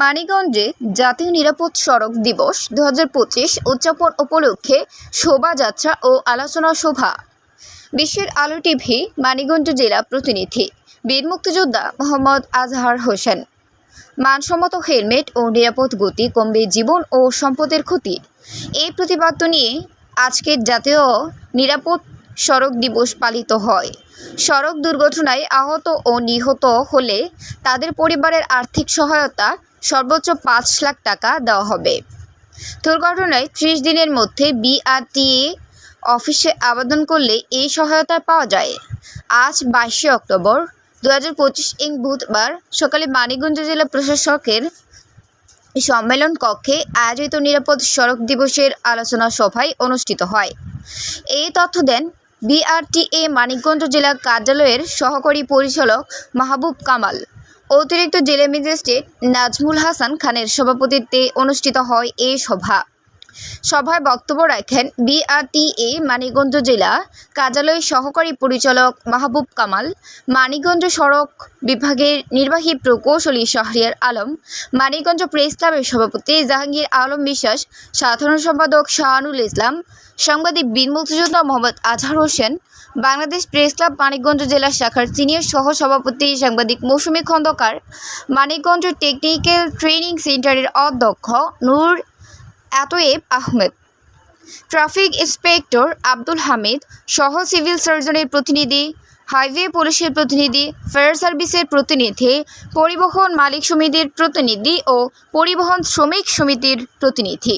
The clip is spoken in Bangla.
মানিকগঞ্জে জাতীয় নিরাপদ সড়ক দিবস দু হাজার পঁচিশ উদযাপন উপলক্ষে শোভাযাত্রা ও আলোচনা সভা। বিশ্বের আলো টিভি মানিগঞ্জ জেলা প্রতিনিধি, বীর মুক্তিযোদ্ধা মোহাম্মদ আজহার হোসেন। মানসম্মত হেলমেট ও নিরাপদ গতি কমবে জীবন ও সম্পদের ক্ষতি। এই প্রতিপাদ্য নিয়ে আজকের জাতীয় নিরাপদ সড়ক দিবস পালিত হয়। সড়ক দুর্ঘটনায় আহত ও নিহত হলে তাদের পরিবারের আর্থিক সহায়তা সর্বোচ্চ পাঁচ লাখ টাকা দেওয়া হবে। দুর্ঘটনায় ত্রিশ দিনের মধ্যে বিআরটিএ অফিসে আবেদন করলে এই সহায়তা পাওয়া যায়। আজ বাইশে অক্টোবর দু হাজার পঁচিশ ইং বুধবার সকালে মানিকগঞ্জ জেলা প্রশাসকের সম্মেলন কক্ষে আয়োজিত নিরাপদ সড়ক দিবসের আলোচনা সভায় অনুষ্ঠিত হয়। এই তথ্য দেন বিআরটিএ মানিকগঞ্জ জেলা কার্যালয়ের সহকারী পরিচালক মাহবুব কামাল। অতিরিক্ত জেলে ম্যাজিস্ট্রেট নাজমুল হাসান খানের সভাপতিত্বে অনুষ্ঠিত হয় এই সভা। সভায় বক্তব্য রাখেন বিআরটিএ, মানিকগঞ্জ জেলা কার্যালয়ের সহকারী পরিচালক মাহবুব কামাল, মানিকগঞ্জ সড়ক বিভাগের নির্বাহী প্রকৌশলী শাহরিয়ার আলম, মানিকগঞ্জ প্রেস ক্লাবের সভাপতি জাহাঙ্গীর আলম বিশ্বাস, সাধারণ সম্পাদক শাহানুল ইসলাম, সাংবাদিক বীর মুক্তিযোদ্ধা মোহাম্মদ আজহার হোসেন, বাংলাদেশ প্রেস ক্লাব মানিকগঞ্জ জেলা শাখার সিনিয়র সহ সভাপতি সাংবাদিক মৌসুমী খন্দকার, মানিকগঞ্জ টেকনিক্যাল ট্রেনিং সেন্টারের অধ্যক্ষ নূর এতয়েব আহমেদ। ট্রাফিক ইন্সপেক্টর আব্দুল হামিদ, সহ সিভিল সার্জনের প্রতিনিধি, হাইওয়ে পুলিশের প্রতিনিধি, ফায়ার সার্ভিসের প্রতিনিধি, পরিবহন মালিক সমিতির প্রতিনিধি ও পরিবহন শ্রমিক সমিতির প্রতিনিধি।